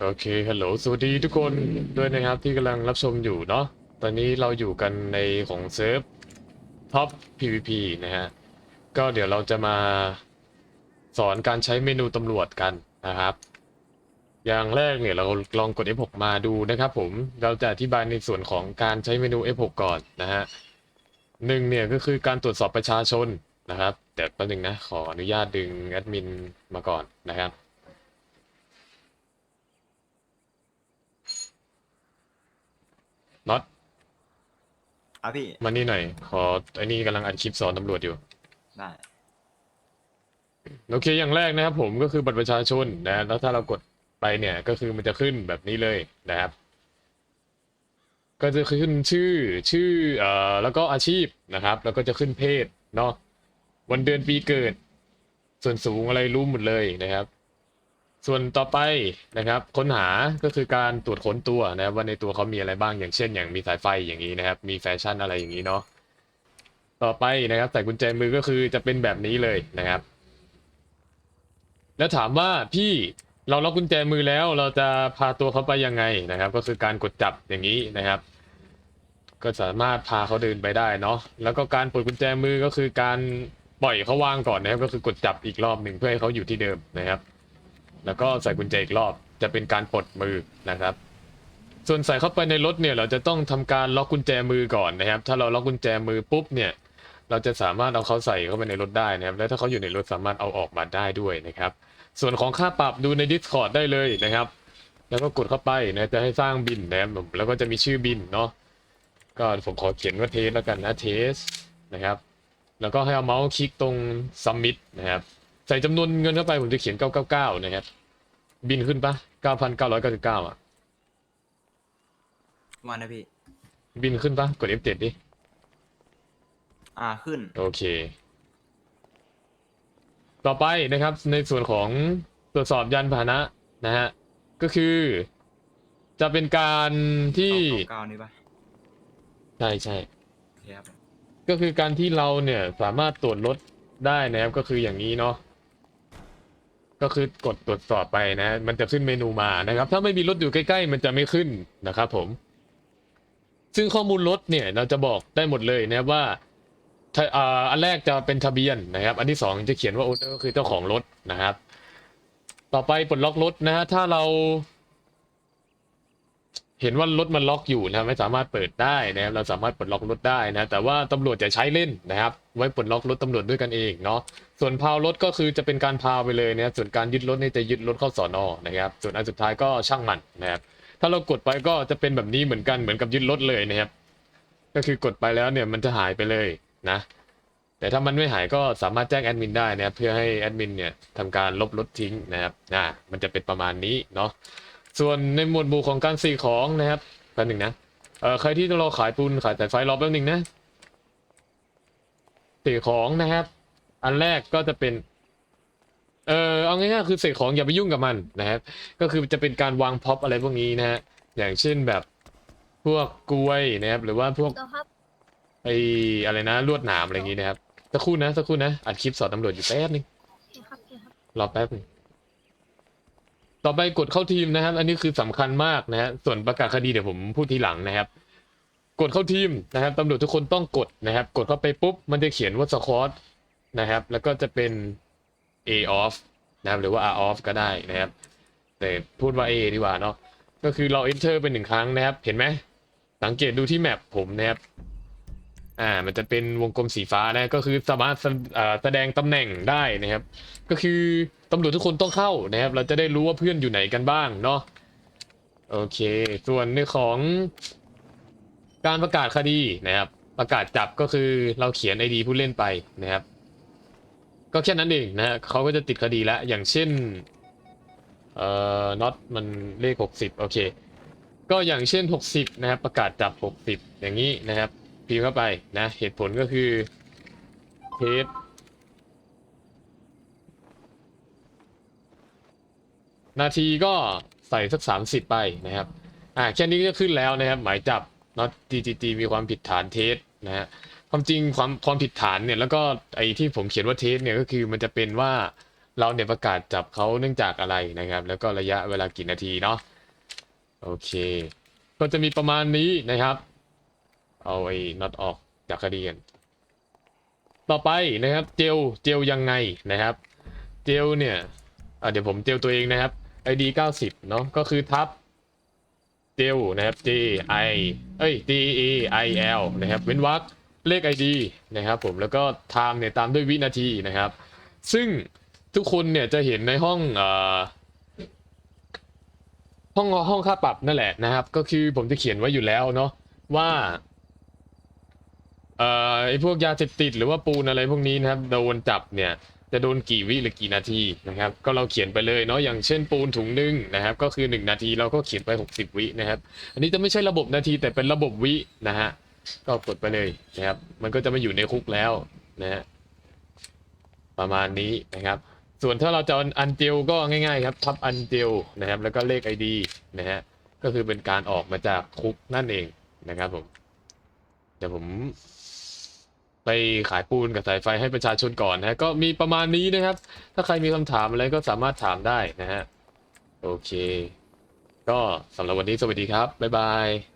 โอเค ฮัลโหล สวัสดีทุกคนด้วยนะครับที่กำลังรับชมอยู่เนาะ ตอนนี้เราอยู่กันในของเซิร์ฟท็อป PVP นะฮะ ก็เดี๋ยวเราจะมาสอนการใช้เมนูตำรวจกันนะครับ อย่างแรกเนี่ยเราลองกด F6 มาดูนะครับผม เราจะอธิบายในส่วนของการใช้เมนู F6 ก่อนนะฮะหนึ่งเนี่ยก็คือการตรวจสอบประชาชนนะครับแต่แป๊บนึงนะ ขออนุญาตดึงแอดมินมาก่อนนะครับ น็อตอะพี่ มานี่หน่อย ขอไอ้นี่กำลังอัดคลิปสอนตำรวจอยู่ ได้ โอเคอย่างแรกนะครับผมก็คือบัตรประชาชนนะแล้วถ้าเรากดไปเนี่ยก็คือมันจะขึ้นแบบนี้เลยนะครับ ก็จะขึ้นชื่อชื่อเอ่อแล้วก็อาชีพนะครับ แล้วก็จะขึ้นเพศเนาะวันเดือนปีเกิด ส่วนสูงอะไรรู้หมดเลยนะครับ ส่วนต่อไปนะครับค้นหาก็คือการตรวจค้นตัวนะครับว่าในตัวเขามีอะไรบ้างอย่างเช่น อย่างมีสายไฟอย่างนี้นะครับ มีแฟชั่นอะไรอย่างนี้เนาะต่อไปนะครับใส่กุญแจมือก็คือจะเป็นแบบนี้เลยนะครับ แล้วถามว่าพี่เราล็อกกุญแจมือแล้วเราจะพาตัวเขาไปยังไงนะครับ ก็คือการกดจับอย่างนี้นะครับ ก็สามารถพาเขาเดินไปได้เนาะแล้วก็การปลดกุญแจมือก็คือการปล่อยเขาวางก่อนนะครับ ก็คือกดจับอีกรอบหนึ่งเพื่อให้เขาอยู่ที่เดิมนะครับ แล้วก็ใส่กุญแจอีกรอบจะเป็นการปลดมือนะครับ ส่วนใส่เข้าไปในรถเนี่ยเราจะต้องทำการล็อกกุญแจมือก่อนนะครับ ถ้าเราล็อกกุญแจมือปุ๊บเนี่ยเราจะสามารถเอาเขาใส่เข้าไปในรถได้นะครับ และถ้าเขาอยู่ในรถสามารถเอาออกมาได้ด้วยนะครับ ส่วนของค่าปรับดูใน Discord ได้เลยนะครับ แล้วก็กดเข้าไปนะจะให้สร้างบินนะครับผมแล้วก็จะมีชื่อบินเนาะก็ผมขอเขียนว่าเทสแล้วกันนะเทสนะครับ แล้วก็ให้เอาเมาส์คลิกตรง submit นะครับ ใส่จำนวนเงินเข้าไปผมจะเขียน 999 นะครับ บินขึ้นปะ9,999 อะ มานะพี่ บินขึ้นปะกด F7 ดิ อ่าขึ้น โอเค ต่อไปนะครับในส่วนของตรวจสอบยานพาหนะนะฮะ ก็คือ จะเป็นการที่ เก้านี่ปะใช่ใช่ โอเคครับ ก็คือการที่เราเนี่ยสามารถตรวจรถได้นะครับก็คืออย่างนี้เนาะ ก็คือกดตรวจสอบไปนะ มันจะขึ้นเมนูมานะครับ ถ้าไม่มีรถอยู่ใกล้ๆ มันจะไม่ขึ้นนะครับผม ซึ่งข้อมูลรถเนี่ยเราจะบอกได้หมดเลยนะว่าถ้าอ่าอันแรกจะเป็นทะเบียนนะครับ อันที่สองจะเขียนว่าโอเนอร์คือเจ้าของรถนะครับ ต่อไปปลดล็อกรถนะฮะถ้าเรา เห็นว่ารถมันล็อกอยู่นะครับไม่สามารถเปิดได้นะครับเราสามารถปลดล็อกรถได้นะแต่ว่าตำรวจจะใช้เล่นนะครับ ไว้ปลดล็อกรถตำรวจด้วยกันเองเนาะส่วนพาวรถก็คือจะเป็นการพาวไปเลยนะครับส่วนการยึดรถนี่จะยึดรถเข้าสอนอนะครับ ส่วนอันสุดท้ายก็ช่างมันนะครับถ้าเรากดไปก็จะเป็นแบบนี้เหมือนกันเหมือนกับยึดรถเลยนะครับ ก็คือกดไปแล้วเนี่ยมันจะหายไปเลยนะ แต่ถ้ามันไม่หายก็สามารถแจ้งแอดมินได้นะครับเพื่อให้แอดมินเนี่ยทำการลบรถทิ้งนะครับนะมันจะเป็นประมาณนี้เนาะ ส่วนในหมวดหมู่ของการสี่ของนะครับแป๊บหนึ่งนะเอ่อใครที่ต้องรอขายปูนขายสายไฟรอแป๊บหนึ่งนะสี่ของนะครับ อันแรกก็จะเป็น เออเอาง่ายๆคือเศษของอย่าไปยุ่งกับมันนะครับ ก็คือจะเป็นการวางพ็อปอะไรพวกนี้นะฮะ อย่างเช่นแบบพวกกล้วยนะครับ หรือว่าพวกเดี๋ยวครับไออะไรนะลวดหนามอะไรอย่างงี้นะครับ สักครู่นะสักครู่นะอัดคลิปสอนตำรวจอยู่แป๊บนึงโอเคครับโอเคครับรอแป๊บนึง ต่อไปกดเข้าทีมนะครับ อันนี้คือสำคัญมากนะฮะส่วนประกาศคดีเดี๋ยวผมพูดทีหลังนะครับ กดเข้าทีมนะครับตำรวจทุกคนต้องกดนะครับ กดเข้าไปปุ๊บ มันจะเขียนว่าสควอตนะครับ แล้วก็จะเป็น A off นะครับหรือว่า R off ก็ได้นะครับ แต่พูดว่า A ดีกว่าเนาะก็คือเรา enter เป็นหนึ่งครั้งนะครับ เห็นไหมสังเกตดูที่แมปผมนะครับ อ่า มันจะเป็นวงกลมสีฟ้านะ ก็คือสามารถแสดงตำแหน่งได้นะครับ ก็คือตำรวจทุกคนต้องเข้านะครับ เราจะได้รู้ว่าเพื่อนอยู่ไหนกันบ้างเนาะ โอเค ส่วนในของการประกาศคดีนะครับ ประกาศจับก็คือเราเขียนไอดีผู้เล่นไปนะครับ ก็แค่นั้นเองนะฮะเขาก็จะติดคดีแล้ว อย่างเช่น เอ่อ น็อตมันเลขหกสิบโอเค ก็อย่างเช่นหกสิบนะครับ ประกาศจับหกสิบอย่างนี้นะครับ พิมพ์เข้าไปนะเหตุผลก็คือเทสนาทีก็ใส่สักสามสิบไปนะครับอ่าแค่นี้ก็ขึ้นแล้วนะครับ หมายจับน็อต GGG มีความผิดฐานเทสนะฮะความจริงความความผิดฐานเนี่ยแล้วก็ไอ้ที่ผมเขียนว่าเทสเนี่ยก็คือมันจะเป็นว่าเราเนี่ยประกาศจับเขาเนื่องจากอะไรนะครับ แล้วก็ระยะเวลากี่นาทีเนาะโอเค ก็จะมีประมาณนี้นะครับ เอาไอ้น็อตออกจากคดีกัน ต่อไปนะครับเจลเจลยังไงนะครับ เจลเนี่ยเดี๋ยวผมเจลตัวเองนะครับ ID 90 เนาะก็คือทับเจลนะครับ J I เอ้ย D E I L นะครับ เว้นวรรคเลข ID นะครับผมแล้วก็ time เนี่ยตามด้วยวินาทีนะครับ ซึ่งทุกคนเนี่ยจะเห็นในห้องเอ่อห้องห้องค่าปรับนั่นแหละนะครับ ก็คือผมจะเขียนไว้อยู่แล้วเนาะว่า เอ่อไอพวกยาเสพติดหรือว่าปูนอะไรพวกนี้นะครับโดนจับเนี่ยจะโดนกี่วิหรือกี่นาทีนะครับ ก็เราเขียนไปเลยเนาะอย่างเช่นปูนถุงหนึ่งนะครับ ก็คือ 1 นาทีเราก็เขียนไป 60 วินะครับ อันนี้จะไม่ใช่ระบบนาทีแต่เป็นระบบวินะฮะก็กดไปเลยนะครับ มันก็จะมาอยู่ในคุกแล้วนะฮะประมาณนี้นะครับ ส่วนถ้าเราจะอาอันเจลก็ง่ายๆครับทับอันเจลนะครับ แล้วก็เลข ID นะฮะก็คือเป็นการออกมาจากคุกนั่นเองนะครับผมเดี๋ยวผม ไปขายปูนกับสายไฟให้ประชาชนก่อนนะฮะก็มีประมาณนี้นะครับ ถ้าใครมีคำถามอะไรก็สามารถถามได้นะฮะโอเค ก็สำหรับวันนี้สวัสดีครับ บ๊ายบาย